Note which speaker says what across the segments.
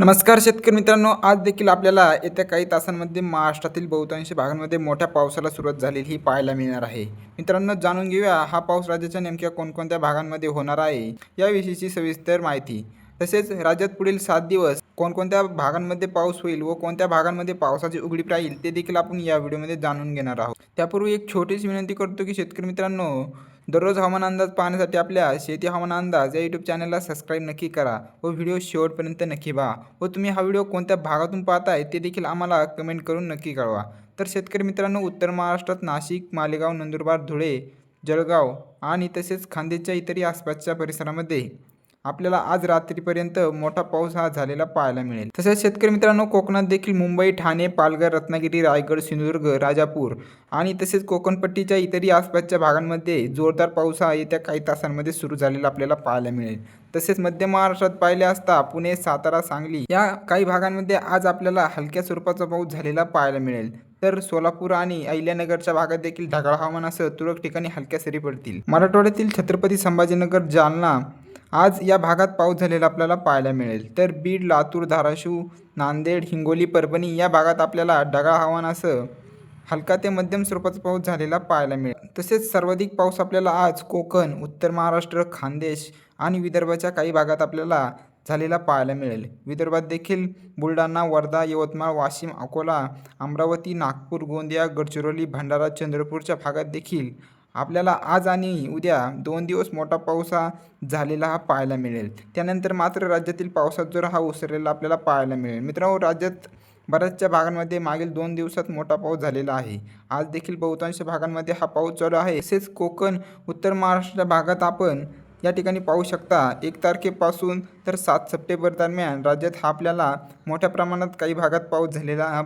Speaker 1: नमस्कार शेतकरी मित्रांनो आज देखील आपल्याला येत्या काही तासांमध्ये महाराष्ट्रातील बहुतांश भागांमध्ये मोठ्या पावसाला सुरुवात झालेली ही पाहायला मिळणार आहे. मित्रांनो जाणून घेऊया हा पाऊस राज्याच्या नेमक्या कोणकोणत्या भागांमध्ये होणार आहे याविषयीची सविस्तर माहिती. तसेच राज्यात पुढील सात दिवस कोणकोणत्या भागांमध्ये पाऊस होईल व कोणत्या भागांमध्ये पावसाची उघडीप राहील ते देखील आपण या व्हिडिओमध्ये जाणून घेणार आहोत. त्यापूर्वी एक छोटीशी विनंती करतो की शेतकरी मित्रांनो दररोज हवामान अंदाज पाहण्यासाठी आपल्या शेती हवामान अंदाज या यूट्यूब चॅनलला सबस्क्राईब नक्की करा व व्हिडिओ शेवटपर्यंत नक्की पहा. व तुम्ही हा व्हिडिओ कोणत्या भागातून पाहताय ते देखील आम्हाला कमेंट करून नक्की कळवा. तर शेतकरी मित्रांनो उत्तर महाराष्ट्रात नाशिक मालेगाव नंदुरबार धुळे जळगाव आणि तसेच खांदेच्या इतरही आसपासच्या परिसरामध्ये आपल्याला आज रात्रीपर्यंत मोठा पाऊस हा झालेला पाहायला मिळेल. तसेच शेतकरी मित्रांनो कोकणात देखील मुंबई ठाणे पालघर रत्नागिरी रायगड सिंधुदुर्ग राजापूर आणि तसेच कोकणपट्टीच्या इतरही आसपासच्या भागांमध्ये जोरदार पाऊस हा येत्या काही तासांमध्ये सुरू झालेला आपल्याला पाहायला मिळेल. तसेच मध्य महाराष्ट्रात पाहिले असता पुणे सातारा सांगली या काही भागांमध्ये आज आपल्याला हलक्या स्वरूपाचा पाऊस झालेला पाहायला मिळेल. तर सोलापूर आणि अहिल्यानगरच्या भागात देखील ढगाळ हवामानासह तुरळक ठिकाणी हलक्या सरी पडतील. मराठवाड्यातील छत्रपती संभाजीनगर जालना आज या भागात पाऊस झालेला आपल्याला पाहायला मिळेल. तर बीड लातूर धाराशिव नांदेड हिंगोली परभणी या भागात आपल्याला ढगाळ हवामानासह हलका ते मध्यम स्वरूपाचा पाऊस झालेला पाहायला मिळेल. तसेच सर्वाधिक पाऊस आपल्याला आज कोकण उत्तर महाराष्ट्र खानदेश आणि विदर्भाच्या काही भागात आपल्याला झालेला पाहायला मिळेल. विदर्भात देखील बुलढाणा वर्धा यवतमाळ वाशिम अकोला अमरावती नागपूर गोंदिया गडचिरोली भंडारा चंद्रपूरच्या भागात देखील आपल्याला आज आणि उद्या दोन दिवस मोठा पाऊस हा झालेला हा पाहायला मिळेल. त्यानंतर मात्र राज्यातील पावसात जोर हा ओसरलेला आपल्याला पाहायला मिळेल. मित्रांनो राज्यात बऱ्याचशा भागांमध्ये मागील दोन दिवसात मोठा पाऊस झालेला आहे. आज देखील बहुतांश भागांमध्ये हा पाऊस चालू आहे. तसेच कोकण उत्तर महाराष्ट्राच्या भागात आपण या ठिकाणी पाहू शकता एक तारखेपासून तर सात सप्टेंबर दरम्यान राज्यात हा आपल्याला मोठ्या प्रमाणात काही भागात पाऊस झालेला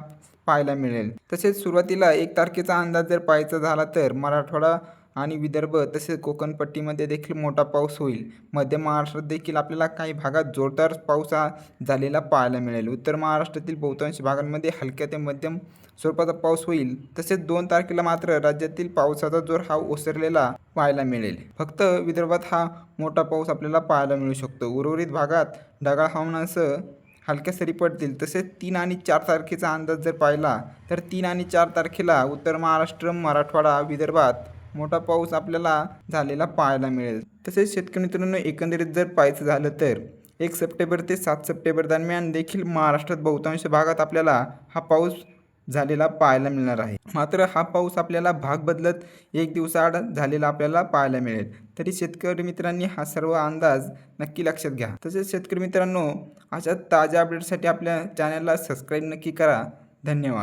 Speaker 1: पाहायला मिळेल. तसेच सुरुवातीला एक तारखेचा अंदाज जर पाहायचा झाला तर मराठवाडा आणि विदर्भ तसेच कोकणपट्टीमध्ये देखील मोठा पाऊस होईल. मध्य महाराष्ट्रात देखील आपल्याला काही भागात जोरदार पाऊस हा झालेला पाहायला मिळेल. उत्तर महाराष्ट्रातील बहुतांश भागांमध्ये हलक्या ते मध्यम स्वरूपाचा पाऊस होईल. तसेच दोन तारखेला मात्र राज्यातील पावसाचा जोर हा ओसरलेला पाहायला मिळेल. फक्त विदर्भात हा मोठा पाऊस आपल्याला पाहायला मिळू शकतो. उर्वरित भागात ढगाळ हवामानासह हलक्या सरी पडतील. तसेच तीन आणि चार तारखेचा अंदाज जर पाहिला तर तीन आणि चार तारखेला उत्तर महाराष्ट्र मराठवाडा विदर्भात मोठा पाऊस आपल्याला झालेला पाहायला मिळेल. तसेच शेतकरी मित्रांनो एकंदरीत जर पाहायचं झालं तर एक सप्टेंबर ते सात सप्टेंबर दरम्यान देखील महाराष्ट्रात बहुतांश भागात आपल्याला हा पाऊस झालेला पाहायला मिळणार आहे. मात्र हा पाऊस आपल्याला भाग बदलत एक दिवसाआड झालेला आपल्याला पाहायला मिळेल. तरी शेतकरी मित्रांनी हा सर्व अंदाज नक्की लक्षात घ्या. तसेच शेतकरी मित्रांनो अशा ताज्या अपडेटसाठी आपल्या चॅनलला सबस्क्राईब नक्की करा. धन्यवाद.